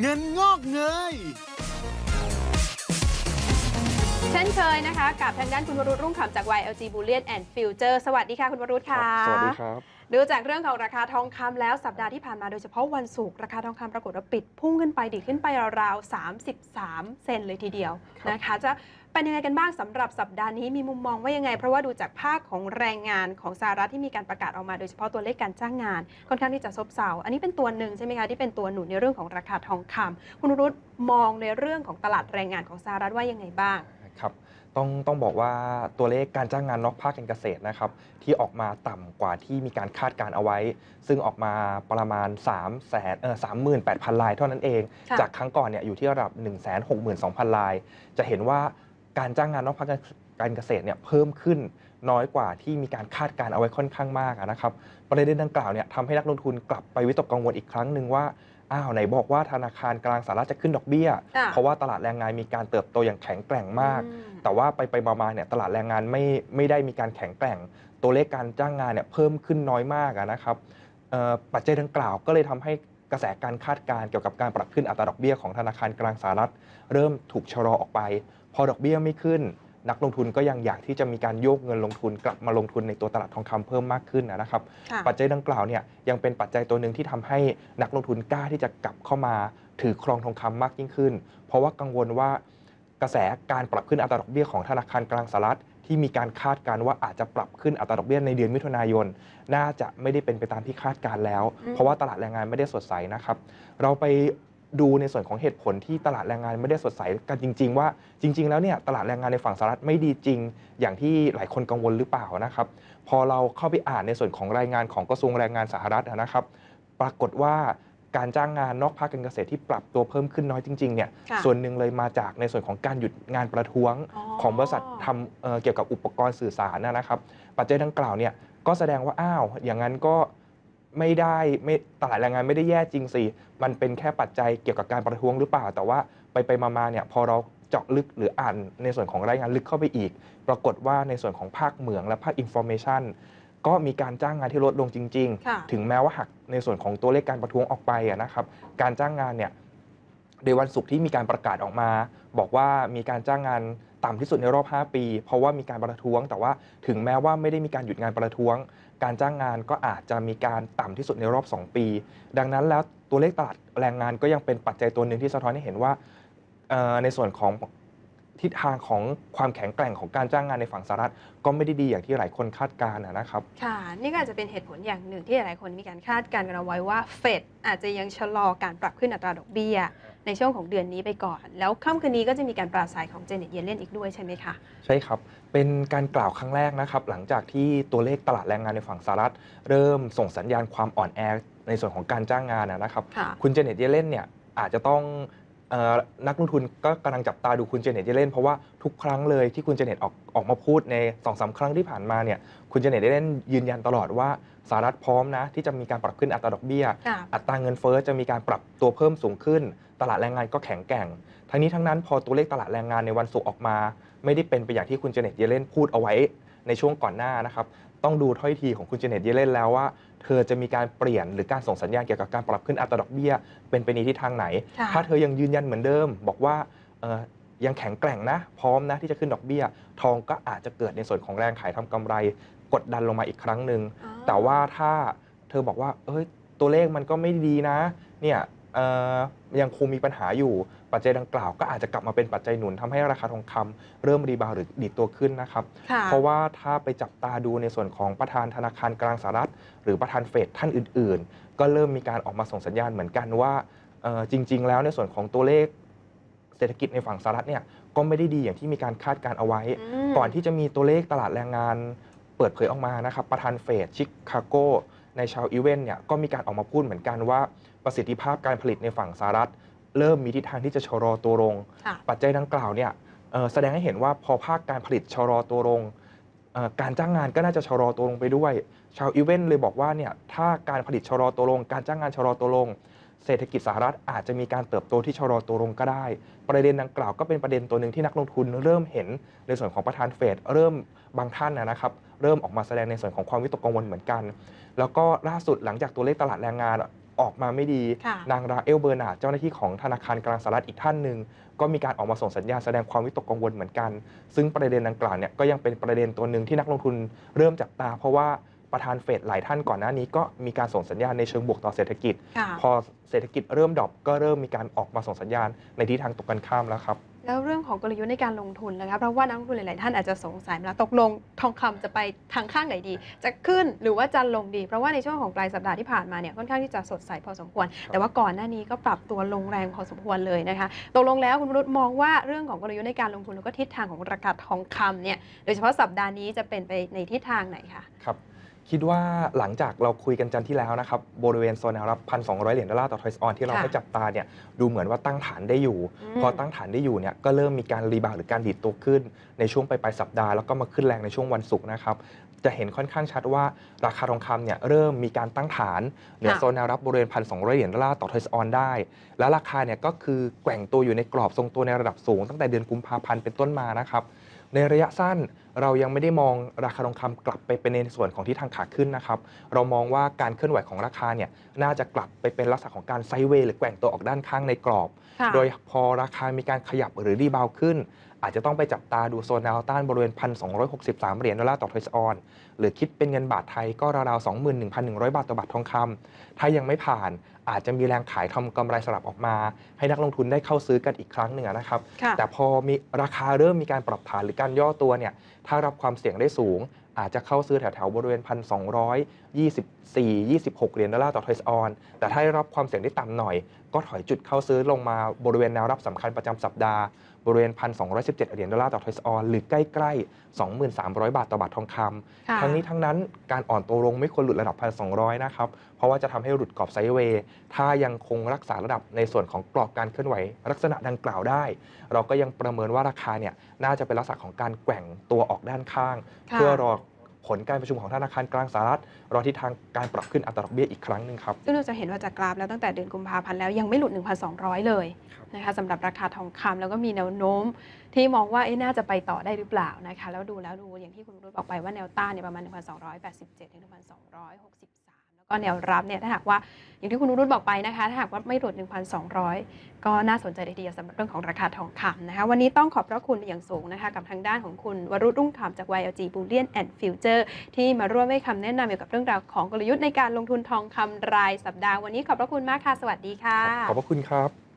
เงินงอกเงย เช่นเคยนะคะ กับทางด้านคุณวรุษรุ่งขำจาก YLG Bullion and Future สวัสดีค่ะคุณวรุษค่ะสวัสดีครับดูจากเรื่องของราคาทองคำแล้วสัปดาห์ที่ผ่านมาโดยเฉพาะวันศุกร์ราคาทองคำปรากฏว่าปิดพุ่งขึ้นไปดีดขึ้นไปราวๆ33 เซนเลยทีเดียวครับนะคะ จะ เป็นยังไงกันบ้างสำหรับสัปดาห์นี้มีมุมมองว่ายังไง เพราะว่าดูจากภาคของแรงงานของสหรัฐที่มีการประกาศออกมาโดยเฉพาะตัวเลขการจ้างงาน ค่อนข้างที่จะซบเซาอันนี้เป็นตัวหนึ่งใช่ไหมคะที่เป็นตัวหนุนในเรื่องของราคาทองคำคุณวรุษมองในเรื่องของตลาดแรงงานของสหรัฐว่ายังไงบ้างครับต้องต้องบอกว่าตัวเลขการจ้างงานนอกภาคการเกษตรนะครับที่ออกมาต่ำกว่าที่มีการคาดการเอาไว้ ซึ่งออกมาประมาณ3แสนเออ38,000ลายเท่านั้นเองค่ะจากครั้งก่อนเนี่ยอยู่ที่ระดับ162,000ลาย จะเห็นว่า การจ้างงานนอกภาคการเกษตรเนี่ยเพิ่มขึ้นน้อยกว่าที่มีการคาดการเอาไว้ค่อนข้างมากนะครับ ประเด็นดังกล่าวเนี่ยทำให้นักลงทุนกลับไปวิตกกังวลอีกครั้งหนึ่งว่าอ้าวไหนบอกว่าธนาคารกลางสหรัฐจะขึ้นดอกเบี้ย เพราะว่าตลาดแรงงานมีการเติบโตอย่างแข็งแกร่งมากมแต่ว่าไปไปมาๆเนี่ยตลาดแรงงานไม่ไม่ได้มีการแข็งแกร่ง ตัวเลขการจ้างงานเนี่ยเพิ่มขึ้นน้อยมากนะครับปัจจัยดังกล่าวก็เลยทำให้กระแสการคาดการณ์เกี่ยวกับการปรับขึ้นอัตราดอกเบี้ยของธนาคารกลางสหรัฐ เริ่มถูกชะลอออกไป พอดอกเบี้ยไม่ขึ้น นักลงทุนก็ยังอยากที่จะมีการโยกเงินลงทุนกลับมาลงทุนในตัวตลาดทองคำเพิ่มมากขึ้นนะครับค่ะปัจจัยดังกล่าวเนี่ยยังเป็นปัจจัยตัวหนึ่งที่ทำให้นักลงทุนกล้าที่จะกลับเข้ามาถือครองทองคำมากยิ่งขึ้น เพราะว่ากังวลว่ากระแสการปรับขึ้นอัตราดอกเบี้ยของธนาคารกลางสหรัฐที่มีการคาดการณ์ว่าอาจจะปรับขึ้นอัตราดอกเบี้ยในเดือนมิถุนายน น่าจะไม่ได้เป็นไปตามที่คาดการณ์แล้วอืมเพราะว่าตลาดแรงงานไม่ได้สดใสนะครับ เราไป ดูในส่วนของเหตุผลที่ตลาดแรงงานไม่ได้สดใสกันจริง ๆ ว่าจริง ๆ แล้วเนี่ยตลาดแรงงานในฝั่งสหรัฐไม่ดีจริง อย่างที่หลายคนกังวลหรือเปล่านะครับ พอเราเข้าไปอ่านในส่วนของรายงานของกระทรวงแรงงานสหรัฐนะครับ ปรากฏว่าการจ้างงานนอกภาคการเกษตรที่ปรับตัวเพิ่มขึ้นน้อยจริงๆเนี่ยค่ะส่วนหนึ่งเลยมาจากในส่วนของการหยุดงานประท้วงอ๋อของบริษัททำเอ่อเกี่ยวกับอุปกรณ์สื่อสารนะนะครับ ปัจจัยดังกล่าวเนี่ยก็แสดงว่าอ้าวอย่างนั้นก็ ไม่ได้ไม่ตลาดแรงงานไม่ได้แย่จริงสิมันเป็นแค่ปัจจัยเกี่ยวกับการประท้วงหรือเปล่า แต่ว่าไปไปๆมาๆเนี่ยพอเราเจาะลึกหรืออ่านในส่วนของรายงานลึกเข้าไปอีก ปรากฏว่าในส่วนของภาคเหมืองและภาคอินโฟเมชันก็มีการจ้างงานที่ลดลงจริงค่ะๆถึงแม้ว่าหักในส่วนของตัวเลขการประท้วงออกไปอะนะครับ การจ้างงานเนี่ยในวันศุกร์ที่มีการประกาศออกมา บอกว่ามีการจ้างงาน ต่ำที่สุดในรอบ 5 ปี เพราะว่ามีการประท้วง แต่ว่าถึงแม้ว่าไม่ได้มีการหยุดงานประท้วง การจ้างงานก็อาจจะมีการต่ำที่สุดในรอบ 2 ปี ดังนั้นแล้วตัวเลขตลาดแรงงานก็ยังเป็นปัจจัยตัวหนึ่งที่สะท้อนให้เห็นว่าในส่วนของ ทิศทางของความแข็งแกร่งของการจ้างงานในฝั่งสหรัฐก็ไม่ได้ดีอย่างที่หลายคนคาดการณ์อะนะครับค่ะ นี่ก็อาจจะเป็นเหตุผลอย่างหนึ่งที่หลายคนมีการคาดการณ์กันเอาไว้ว่าเฟดอาจจะยังชะลอการปรับขึ้นอัตราดอกเบี้ย ในช่วงของเดือนนี้ไปก่อน แล้วค่ำคืนนี้ก็จะมีการปราศัยของเจเน็ตเยเลนอีกด้วยใช่ไหมคะ ใช่ครับ เป็นการกล่าวครั้งแรกนะครับ หลังจากที่ตัวเลขตลาดแรงงานในฝั่งสหรัฐ เริ่มส่งสัญญาณความอ่อนแอในส่วนของการจ้างงานนะนะครับค่ะคุณเจเน็ตเยเลนเนี่ยอาจจะต้องเอ่อ นักลงทุนก็กำลังจับตาดูคุณเจเน็ตเยเลนเพราะว่าทุกครั้งเลยที่คุณเจเน็ตออกออกมาพูดใน2อสาครั้งที่ผ่านมาเนี่ยคุณเจเน็ตเยเลนยืนยันตลอดว่าสหรัฐพร้อมนะที่จะมีการปรับขึ้นอัตราดอกเบี้ยค่ะอัตราเงินเฟ้อจะมีการปรับตัวเพิ่มสูงขึ้น ตลาดแรงงานก็แข็งแกร่ง ทั้งนี้ทั้งนั้นพอตัวเลขตลาดแรงงานในวันศุกร์ออกมา ไม่ได้เป็นไปอย่างที่คุณเจเน็ตเยเลนพูดเอาไว้ในช่วงก่อนหน้านะครับ ต้องดูถ้อยทีของคุณเจเน็ตเยเลนแล้วว่า เธอจะมีการเปลี่ยนหรือการส่งสัญญาณเกี่ยวกับการปรับขึ้นอัตราดอกเบี้ย เป็นไปในทิศทางไหนค่ะถ้าเธอยังยืนยันเหมือนเดิม บอกว่าเอ่อยังแข็งแกร่งนะ พร้อมนะที่จะขึ้นดอกเบี้ย ทองก็อาจจะเกิดในส่วนของแรงขายทำกำไร กดดันลงมาอีกครั้งหนึ่งอ๋อแต่ว่าถ้าเธอบอกว่า เอ้ยตัวเลขมันก็ไม่ดีนะ เนี่ยเอ่อ ยังคงมีปัญหาอยู่ปัจจัยดังกล่าว ก็อาจจะกลับมาเป็นปัจจัยหนุนทำให้ราคาทองคำเริ่มรีบาวด์หรือดีดตัวขึ้นนะครับค่ะเพราะว่าถ้าไปจับตาดูในส่วนของประธานธนาคารกลางสหรัฐ หรือประธานเฟดท่านอื่น ๆ ก็เริ่มมีการออกมาส่งสัญญาณเหมือนกันว่าเอ่อจริง ๆ แล้วในส่วนของตัวเลขเศรษฐกิจในฝั่งสหรัฐเนี่ยก็ไม่ได้ดีอย่างที่มีการคาดการเอาไว้มก่อนที่จะมีตัวเลขตลาดแรงงานเปิดเผยออกมานะครับประธานเฟดชิคาโกในชาวอีเวนต์เนี่ยก็มีการออกมาพูดเหมือนกันว่า ประสิทธิภาพการผลิตในฝั่งสหรัฐ เริ่มมีทิศทางที่จะชะลอตัวลงค่ะปัจจัยดังกล่าวเนี่ยเอ่อแสดงให้เห็นว่าพอภาคการผลิตชะลอตัวลงเอ่อการจ้างงานก็น่าจะชะลอตัวลงไปด้วย ชาวอีเวนต์เลยบอกว่าเนี่ยถ้าการผลิตชะลอตัวลง การจ้างงานชะลอตัวลง เศรษฐกิจสหรัฐอาจจะมีการเติบโตที่ชะลอตัวลงก็ได้ ประเด็นดังกล่าวก็เป็นประเด็นตัวหนึ่งที่นักลงทุนเริ่มเห็นในส่วนของประธานเฟดเริ่มบางท่านนะนะครับเริ่มออกมาแสดงในส่วนของความวิตกกังวลเหมือนกัน แล้วก็ล่าสุดหลังจากตัวเลขตลาดแรงงาน ออกมาไม่ดีค่ะนางราเอลเบอร์นาร์ดเจ้าหน้าที่ของธนาคารกลางสหรัฐอีกท่านหนึ่งก็มีการออกมาส่งสัญญาณแสดงความวิตกกังวลเหมือนกัน ซึ่งประเด็นดังกล่าวเนี่ยก็ยังเป็นประเด็นตัวหนึ่งที่นักลงทุนเริ่มจับตา เพราะว่าประธานเฟดหลายท่านก่อนหน้านี้ก็มีการส่งสัญญาณในเชิงบวกต่อเศรษฐกิจค่ะพอเศรษฐกิจเริ่มดรอปก็เริ่มมีการออกมาส่งสัญญาณในทิศทางตรงกันข้ามแล้วครับ แล้วเรื่องของกลยุทธ์ในการลงทุนนะคะเพราะว่านักลงทุนหลาย ๆ ท่านอาจจะสงสัยมาแล้วตกลงทองคำจะไปทางข้างไหนดี จะขึ้นหรือว่าจะลงดี เพราะว่าในช่วงของปลายสัปดาห์ที่ผ่านมาเนี่ยค่อนข้างที่จะสดใสพอสมควร แต่ว่าก่อนหน้านี้ก็ปรับตัวลงแรงพอสมควรเลยนะคะตกลงแล้วคุณรุษมองว่าเรื่องของกลยุทธ์ในการลงทุนแล้วก็ทิศทางของราคาทองคำเนี่ยโดยเฉพาะสัปดาห์นี้จะเป็นไปในทิศทางไหนคะครับ คิดว่าหลังจากเราคุยกันจันทร์ที่แล้วนะครับ บริเวณโซนแนวรับ 1,200 เหรียญดอลลาร์ต่อทอยส์ออนที่เราค่ะให้จับตาเนี่ยดูเหมือนว่าตั้งฐานได้อยู่อืมพอตั้งฐานได้อยู่เนี่ยก็เริ่มมีการรีบาวด์หรือการดีดตัวขึ้น ในช่วงปลายๆสัปดาห์แล้วก็มาขึ้นแรงในช่วงวันศุกร์นะครับจะเห็นค่อนข้างชัดว่าราคาทองคำเนี่ยเริ่มมีการตั้งฐานเหนือค่ะโซนแนวรับบริเวณ 1,200 เหรียญดอลลาร์ต่อทอยส์ออนได้ และราคาเนี่ยก็คือแกว่งตัวอยู่ในกรอบทรงตัวในระดับสูง ตั้งแต่เดือนกุมภาพันธ์เป็นต้นมานะครับ ในระยะสั้นเรายังไม่ได้มองราคาทองคำกลับไปเป็นในส่วนของที่ทางขาขึ้นนะครับ เรามองว่าการเคลื่อนไหวของราคาเนี่ยน่าจะกลับไปเป็นลักษณะของการไซด์เวย์หรือแกว่งตัวออกด้านข้างในกรอบค่ะโดยพอราคามีการขยับหรือรีบาวด์ขึ้น อาจจะต้องไปจับตาดูโซนแนวต้านบริเวณ 1,263 เหรียญดอลลาร์ต่อทอยส์ออน หรือคิดเป็นเงินบาทไทยก็ราวๆ 21,100 บาทต่อบาททองคำถ้ายังไม่ผ่านอาจจะมีแรงขายทำกำไรสลับออกมา ให้นักลงทุนได้เข้าซื้อกันอีกครั้งหนึ่งนะครับค่ะแต่พอมีราคาเริ่มมีการปรับฐานหรือการย่อตัวเนี่ยถ้ารับความเสี่ยงได้สูง อาจจะเข้าซื้อแถวๆบริเวณ 1,224 26 เหรียญดอลลาร์ต่อทอยส์ออน แต่ถ้าได้รับความเสี่ยงได้ต่ำหน่อย ก็ถอยจุดเข้าซื้อลงมาบริเวณแนวรับสำคัญประจำสัปดาห์บริเวณ 1,217 เหรียญดอลลาร์ต่อทอยส์ออนหรือใกล้ๆ 2,300 บาทต่อบาททองคำค่ะทั้งนี้ทั้งนั้นการอ่อนตัวลงไม่ควรหลุดระดับ 1,200 นะครับ เพราะว่าจะทำให้หลุดกรอบไซด์เวย์ ถ้ายังคงรักษาระดับในส่วนของกรอบการเคลื่อนไหว ลักษณะดังกล่าวได้ เราก็ยังประเมินว่าราคาเนี่ยน่าจะเป็นลักษณะของการแกว่งตัวออกด้านข้างค่ะเพื่อรอ ผลการประชุมของธนาคารกลางสหรัฐรอทิศทางการปรับขึ้นอัตราดอกเบี้ยอีกครั้งหนึ่งครับซึ่งเราจะเห็นว่าจากกราฟแล้วตั้งแต่เดือนกุมภาพันธ์แล้วยังไม่หลุด 1,200 เลยครับนะคะสำหรับราคาทองคำแล้วก็มีแนวโน้ม ที่มองว่าเอ๊ะน่าจะไปต่อได้หรือเปล่านะคะแล้วดูแล้วดูอย่างที่คุณรุ่บอกไปว่าแนวต้านเนี่ยประมาณ 1,287ถึง1,263แล้ว ก็แนวรับเนี่ยถ้าหากว่าอย่างที่คุณรุ่นบอกไปนะคะ ถ้าหากว่าไม่หลุด 1,200 ก็น่าสนใจทีเดียวสำหรับเรื่องของราคาทองคำนะคะ วันนี้ต้องขอบพระคุณอย่างสูงนะคะ กับทางด้านของคุณวรุษรุ่งขำจาก YLG Bullion and Future ที่มาร่วมให้คำแนะนำเกี่ยวกับเรื่องราวของกลยุทธ์ในการลงทุนทองคำรายสัปดาห์ วันนี้ขอบพระคุณมากค่ะ สวัสดีค่ะ ขอบพระคุณครับ